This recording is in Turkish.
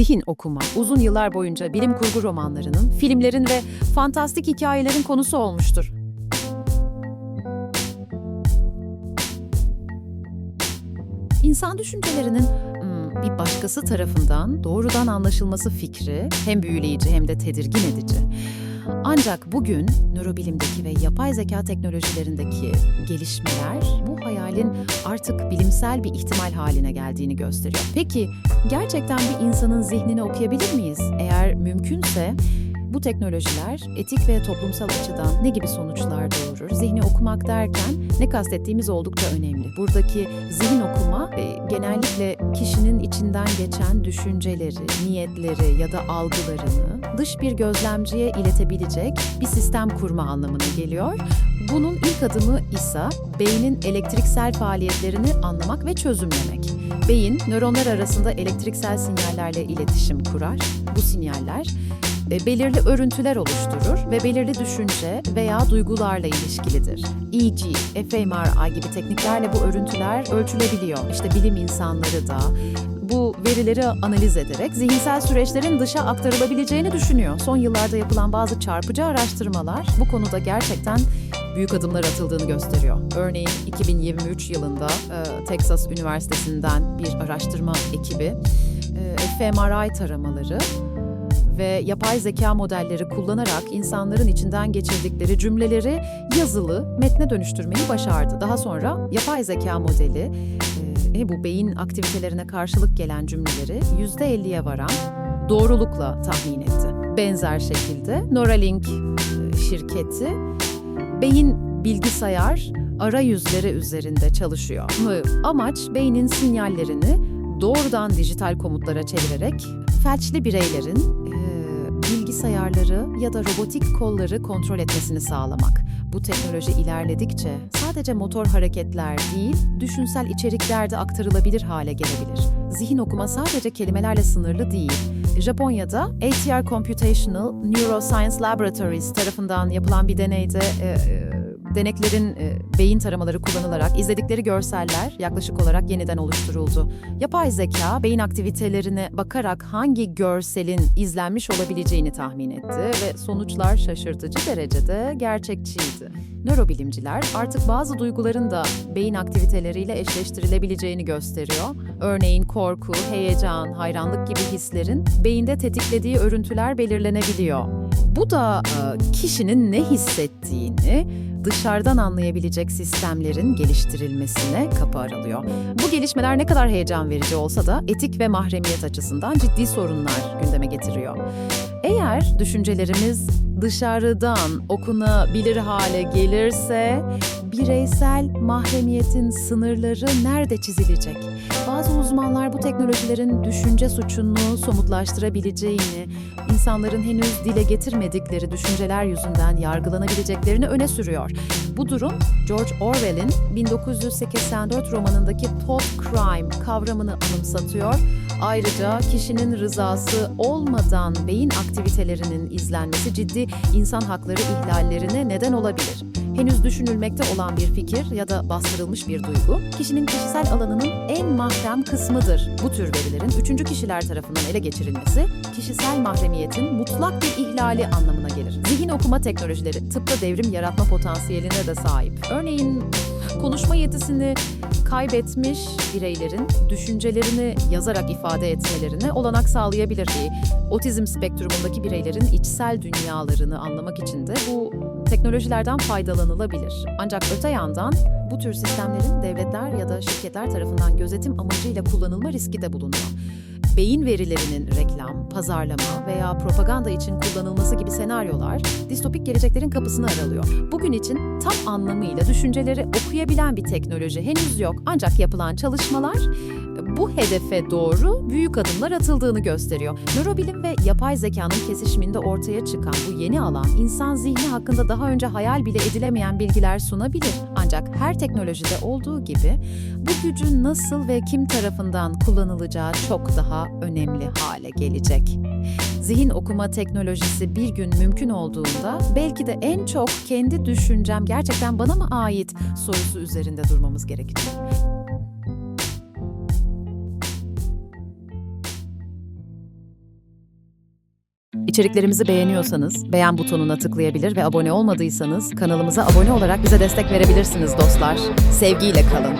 Zihin okuma uzun yıllar boyunca bilim kurgu romanlarının, filmlerin ve fantastik hikayelerin konusu olmuştur. İnsan düşüncelerinin hmm, bir başkası tarafından doğrudan anlaşılması fikri hem büyüleyici hem de tedirgin edici. Ancak bugün nörobilimdeki ve yapay zeka teknolojilerindeki gelişmeler bu hayalin artık bilimsel bir ihtimal haline geldiğini gösteriyor. Peki gerçekten bir insanın zihnini okuyabilir miyiz? Eğer mümkünse bu teknolojiler etik ve toplumsal açıdan ne gibi sonuçlar doğurur? Zihni okumak derken ne kastettiğimiz oldukça önemli. Buradaki zihin okuma genellikle kişinin içinden geçen düşünceleri, niyetleri ya da algılarını dış bir gözlemciye iletebilecek bir sistem kurma anlamına geliyor. Bunun ilk adımı ise beynin elektriksel faaliyetlerini anlamak ve çözümlemek. Beyin, nöronlar arasında elektriksel sinyallerle iletişim kurar. Bu sinyaller e, belirli örüntüler oluşturur ve belirli düşünce veya duygularla ilişkilidir. EEG, fMRI gibi tekniklerle bu örüntüler ölçülebiliyor. İşte bilim insanları da bu verileri analiz ederek zihinsel süreçlerin dışa aktarılabileceğini düşünüyor. Son yıllarda yapılan bazı çarpıcı araştırmalar bu konuda gerçekten büyük adımlar atıldığını gösteriyor. Örneğin 2023 yılında e, Texas Üniversitesi'nden bir araştırma ekibi e, fMRI taramaları ve yapay zeka modelleri kullanarak insanların içinden geçirdikleri cümleleri yazılı metne dönüştürmeyi başardı. Daha sonra yapay zeka modeli e, bu beyin aktivitelerine karşılık gelen cümleleri %50'ye varan doğrulukla tahmin etti. Benzer şekilde Neuralink e, şirketi beyin bilgisayar arayüzleri üzerinde çalışıyor. Amaç beynin sinyallerini doğrudan dijital komutlara çevirerek felçli bireylerin e, bilgisayarları ya da robotik kolları kontrol etmesini sağlamak. Bu teknoloji ilerledikçe sadece motor hareketler değil, düşünsel içerikler de aktarılabilir hale gelebilir. Zihin okuma sadece kelimelerle sınırlı değil. Japonya'da ATR Computational Neuroscience Laboratories tarafından yapılan bir deneyde e, e, deneklerin e, beyin taramaları kullanılarak izledikleri görseller yaklaşık olarak yeniden oluşturuldu. Yapay zeka beyin aktivitelerine bakarak hangi görselin izlenmiş olabileceğini tahmin etti ve sonuçlar şaşırtıcı derecede gerçekçiydi. Nörobilimciler artık bazı duyguların da beyin aktiviteleriyle eşleştirilebileceğini gösteriyor. Örneğin korku, heyecan, hayranlık gibi hislerin beyinde tetiklediği örüntüler belirlenebiliyor. Bu da e, kişinin ne hissettiğini dışarıdan anlayabilecek sistemlerin geliştirilmesine kapı aralıyor. Bu gelişmeler ne kadar heyecan verici olsa da etik ve mahremiyet açısından ciddi sorunlar gündeme getiriyor. Eğer düşüncelerimiz dışarıdan okunabilir hale gelirse bireysel mahremiyetin sınırları nerede çizilecek? Bazı uzmanlar bu teknolojilerin düşünce suçunu somutlaştırabileceğini, insanların henüz dile getirmedikleri düşünceler yüzünden yargılanabileceklerini öne sürüyor. Bu durum George Orwell'in 1984 romanındaki thought crime kavramını anımsatıyor. Ayrıca kişinin rızası olmadan beyin aktivitelerinin izlenmesi ciddi insan hakları ihlallerine neden olabilir. Henüz düşünülmekte olan bir fikir ya da bastırılmış bir duygu, kişinin kişisel alanının en mahrem kısmıdır. Bu tür verilerin üçüncü kişiler tarafından ele geçirilmesi, kişisel mahremiyetin mutlak bir ihlali anlamına gelir. Zihin okuma teknolojileri tıpta devrim yaratma potansiyeline de sahip. Örneğin konuşma yetisini kaybetmiş bireylerin düşüncelerini yazarak ifade etmelerine olanak sağlayabilir ki otizm spektrumundaki bireylerin içsel dünyalarını anlamak için de bu teknolojilerden faydalanılabilir. Ancak öte yandan bu tür sistemlerin devletler ya da şirketler tarafından gözetim amacıyla kullanılma riski de bulunuyor. Beyin verilerinin reklam, pazarlama veya propaganda için kullanılması gibi senaryolar distopik geleceklerin kapısını aralıyor. Bugün için tam anlamıyla düşünceleri okuyabilen bir teknoloji henüz yok ancak yapılan çalışmalar bu hedefe doğru büyük adımlar atıldığını gösteriyor. Nörobilim ve yapay zekanın kesişiminde ortaya çıkan bu yeni alan insan zihni hakkında daha önce hayal bile edilemeyen bilgiler sunabilir. Ancak her teknolojide olduğu gibi bu gücün nasıl ve kim tarafından kullanılacağı çok daha önemli hale gelecek. Zihin okuma teknolojisi bir gün mümkün olduğunda belki de en çok kendi düşüncem gerçekten bana mı ait sorusu üzerinde durmamız gerekecek. İçeriklerimizi beğeniyorsanız beğen butonuna tıklayabilir ve abone olmadıysanız kanalımıza abone olarak bize destek verebilirsiniz dostlar. Sevgiyle kalın.